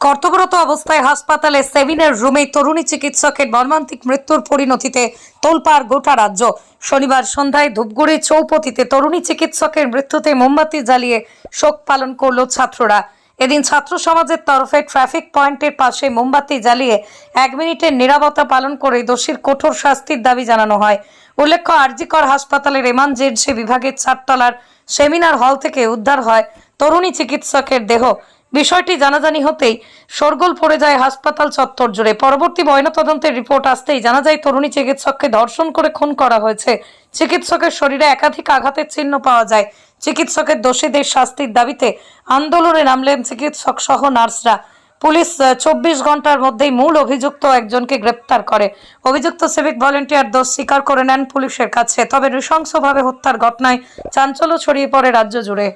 কর্তব্যরত অবস্থায় হাসপাতালে সেভিনের রুমে তরুণী চিকিৎসকের মর্মান্তিক মৃত্যুর পরিণতিতে তোলপাড় গোটা রাজ্য। শনিবার সন্ধ্যায় ধূপগুড়ি চৌপতিতে তরুণী চিকিৎসকের মৃত্যুতে মোমবাতি জ্বালিয়ে শোক পালন করল ছাত্ররা। এদিন ছাত্র সমাজের তরফে ট্রাফিক পয়েন্টের পাশে মোমবাতি জ্বালিয়ে এক মিনিটের নিরাপত্তা পালন করে দোষীর কঠোর শাস্তির দাবি জানানো হয়। উল্লেখ্য, আরজিকর হাসপাতালের এমার্জেন্সি বিভাগের চারতলার সেমিনার হল থেকে উদ্ধার হয় তরুণী চিকিৎসকের দেহ। বিষয়টি জানাজানি হতেই শোরগোল পড়ে যায় হাসপাতাল চত্বর জুড়ে। পরবর্তী ময়নাতদন্তের রিপোর্ট আসতেই জানা যায়, তরুণী চিকিৎসককে ধর্ষণ করে খুন করা হয়েছে। চিকিৎসকের শরীরে একাধিক আঘাতের চিহ্ন পাওয়া যায়। চিকিৎসকের দোষীদের শাস্তির দাবিতে আন্দোলনে নামলেন চিকিৎসক সহ নার্সরা। পুলিশ চব্বিশ ঘণ্টার মধ্যেই মূল অভিযুক্ত একজনকে গ্রেপ্তার করে। অভিযুক্ত সিভিক ভলেন্টিয়ার দোষ স্বীকার করে নেন পুলিশের কাছে, তবে নৃশংসভাবে হত্যার ঘটনায় চাঞ্চল্য ছড়িয়ে পড়ে রাজ্য জুড়ে।